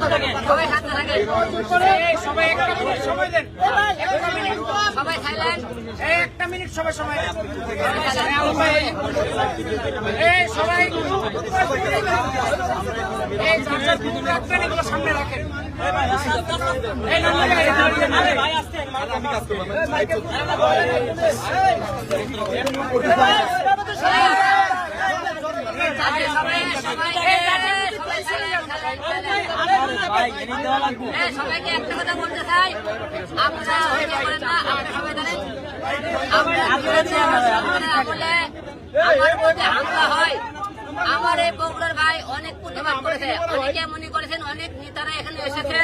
একটা মিনিট সবাই সাইলেন্ট এই একটা মিনিট সবাই সময় দেন। এই সবাই। সামনে রাখেন। এই নাম্বার ভাই আসতে সবাই সবাই সবাই সবাই silent, আমরা এই বগুড়ার ভাই অনেক প্রতিবাদ করেছে। অনেকে মনে করেছেন অনেক নেতারা এখানে এসেছে।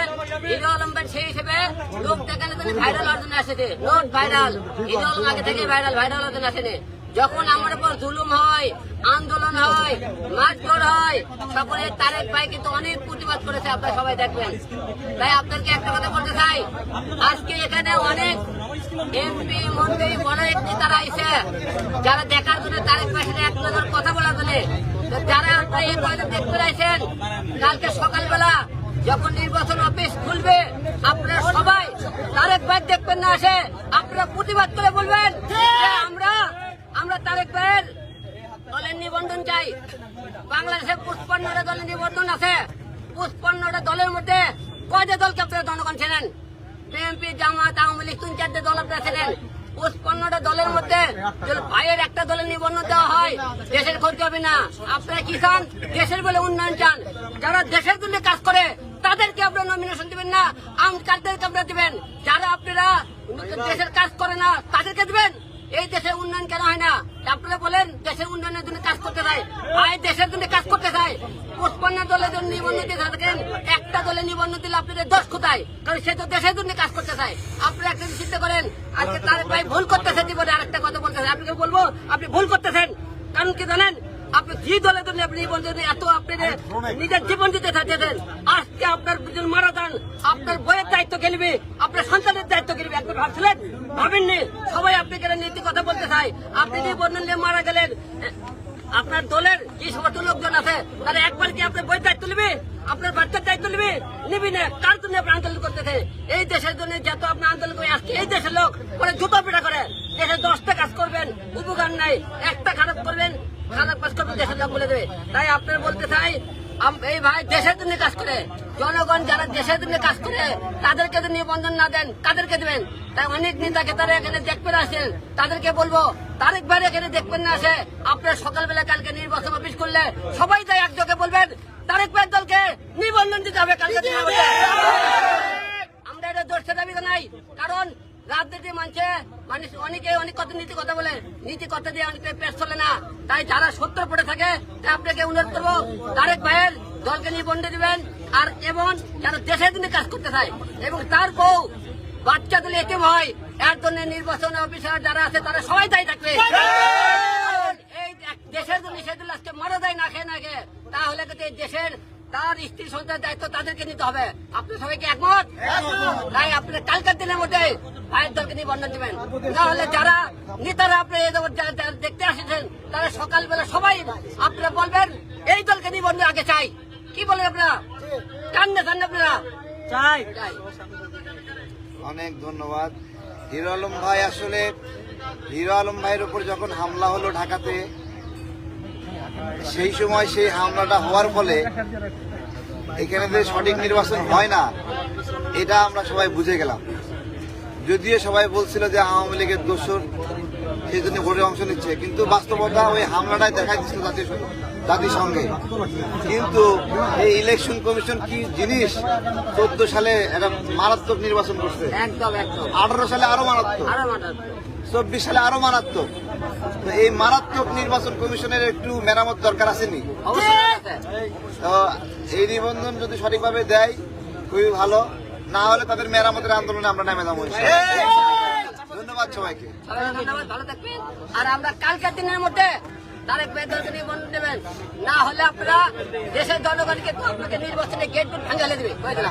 হিরো আলমের সেই হিসেবে লোক জন্য ভাইরাল অর্জন এসেছে। নোট ভাইরাল হিরো আগে থেকে ভাইরাল ভাইরাল অর্জন আসেনি যখন আমার উপর জুলুম হয়, আন্দোলন হয়, মারধর হয় সকলে তারেক ভাই কিন্তু অনেক প্রতিবাদ করেছে, আপনারা সবাই দেখবেন। তাই আপনাদেরকে একটা কথা বলতে চাই। আজকে এখানে অনেক এমপি মন্ত্রী, বড় এক নেতারা আইছে, যারা দেখার জন্য তারেক ভাই সাথে এক নজর কথা বলার জন্য। যারা এই কয়দিন দেখতে চাইছেন কালকে সকালবেলা যখন নির্বাচন অফিস খুলবে, আপনারা সবাই তারেক ভাই দেখবেন না আসে, আপনারা প্রতিবাদ করে বলবেন আমরা আমরা তারেক ভাইয়ের দলের নিবন্ধন চাই। বাংলাদেশে পুষ্পান্নটা দলের নিবন্ধন আছে। পুষ্পান্নটা দলের মধ্যে কয়টা দলকে আপনারা জনগণ ছিলেন বিএনপি জামাত আওয়ামী লীগ, তিন চারটে দল আপনারা ছিলেন পুষ্পান্নটা দলের মধ্যে ভাইয়ের একটা দলের নিবন্ধন দেওয়া হয়, দেশের ক্ষতি হবে না। আপনারা কি চান? দেশের বলে উন্নয়ন চান। যারা দেশের জন্য কাজ করে, তাদেরকে আপনারা নমিনেশন দিবেন না। আম কার্ডদেরকে আপনারা দিবেন। যারা আপনারা দেশের কাজ করে না, তাদেরকে দিবেন। এই দেশের উন্নয়ন কেন হয় না? আপনারা বলেন দেশের উন্নয়নের জন্য কাজ করতে চাই ভাই দেশের জন্য কাজ করতে চাই পুষ্পন্ন দলের জন্য নিবন্ধন দিয়ে থাকেন একটা দলে নিবন্ধন দিলে আপনাদের দশ কোথায়? কারণ সে তো দেশের জন্য কাজ করতে চায়। আপনারা একটা চিন্তা করেন আজকে তার ভাই ভুল করতেছে জীবনে আরেকটা কথা বলতেছে আপনাকে বলব আপনি ভুল করতেছেন। কারণ কি জানেন? আপনি যে দলের জন্য আপনি নিবন্ধন এত আপনি নিজের জীবন দিতে চাচ্ছেন আজকে আপনার মারা যান আপনার বইয়ের দায়িত্ব খেলবে আপনার সন্তানের দায়িত্ব খেলবে একবার ভাবছিলেন? ভাবেননি? চাই আপনি যে বন্ধন নিয়ে মারা গেলেন আপনার দলের যে সমস্ত লোকজন আছে, তারা একবার কি আপনার বই দায়িত্ব নেবে? আপনার বাচ্চার দায়িত্ব নেবে? নিবি না। কার জন্য আপনি আন্দোলন করতেছে? এই দেশের জন্য যত আপনি আন্দোলন করে আসছে, এই দেশের লোক পরে জুতো পিটা করে। দেশে দশটা কাজ করবেন, উপকার নাই। একটা খারাপ করবেন, খারাপ কাজ করবেন, দেশের লোক বলে দেবে। তাই আপনার বলতে চাই এই ভাই দেশের জন্য কাজ করে। জনগণ যারা দেশের জন্য কাজ করে, তাদেরকে যদি নিবন্ধন না দেন, কাদেরকে দেবেন? তাই অনেক নেতাকে তারা এখানে দেখবেন আসেন। তাদেরকে বলব তারেক ভাই এখানে দেখবেন না আসে। আপনার সকালবেলা কালকে নির্বাচন অফিস করলে সবাই তাই একযোগে বলবেন তারেক ভাই দলকে নিবন্ধন দিতে হবে আমরা এটা দোষে দাবি নাই। কারণ রাজনীতি মানছে, মানুষ অনেকে অনেক কথা নীতি কথা বলে। নীতি কথা দিয়ে অনেকে পেশ চলে না। তাই যারা সত্য পড়ে থাকে, তাই আপনাকে অনুরোধ করব তারেক ভাইয়ের দলকে নিয়ে বন্ডে দিবেন। আর এবং যারা দেশের জন্য কাজ করতে চায় এবং তার বউ বাচ্চা তুলে এটিম হয় এর জন্য নির্বাচন অফিসার যারা আছে তারা সবাই দায়ী থাকবে এই দেশের জন্য সে যদি আজকে মারা যায় না খেয়ে না খেয়ে তাহলে কিন্তু এই দেশের তার স্ত্রী সন্তান দায়িত্ব তাদেরকে নিতে হবে। আপনি সবাইকে একমত? তাই আপনি কালকার দিনের মধ্যে ভাইয়ের দলকে নিবন্ধন দিবেন। তাহলে যারা নেতারা আপনি দল- দেখতে আসেছেন তারা সকালবেলা সবাই আপনারা বলবেন এই দলকে নিবন্ধন আগে চাই। কি বলেন আপনারা? অনেক ধন্যবাদ। হিরো আলম ভাই আসলে, হিরো আলম ভাইয়ের উপর যখন হামলা হলো ঢাকাতে, সেই সময় সেই হামলাটা হওয়ার ফলে এখানে যে সঠিক নির্বাচন হয় না, এটা আমরা সবাই বুঝে গেলাম। যদিও সবাই বলছিল যে আওয়ামী লীগের দোষর সেই জন্য ভোটে অংশ নিচ্ছে, কিন্তু বাস্তবতা ওই হামলাটাই দেখা দিচ্ছিল জাতীয় সং- জাতিসংঘে কিন্তু এই ইলেকশন কমিশন কি জিনিস? চোদ্দ সালে একটা মারাত্মক নির্বাচন করছে। আঠারো সালে আরও মারাত্মক। চব্বিশ সালে আরও মারাত্মক। তো এই মারাত্মক নির্বাচন কমিশনের একটু মেরামত দরকার আসেনি? তো এই নিবন্ধন যদি সঠিকভাবে দেয় খুবই ভালো। না হলে তাদের মেরামতের আন্দোলনে আমরা নেমে যাব ধন্যবাদ সবাইকে। আর আমরা কালকের দিনের মধ্যে তারেক মেহতাকে নিয়ে মন দেবেন। না হলে আপনারা দেশের জনগণকে তো আপনাকে নির্বাচনে গেট টু ভাঙালে দেবে। কয়ে দেবে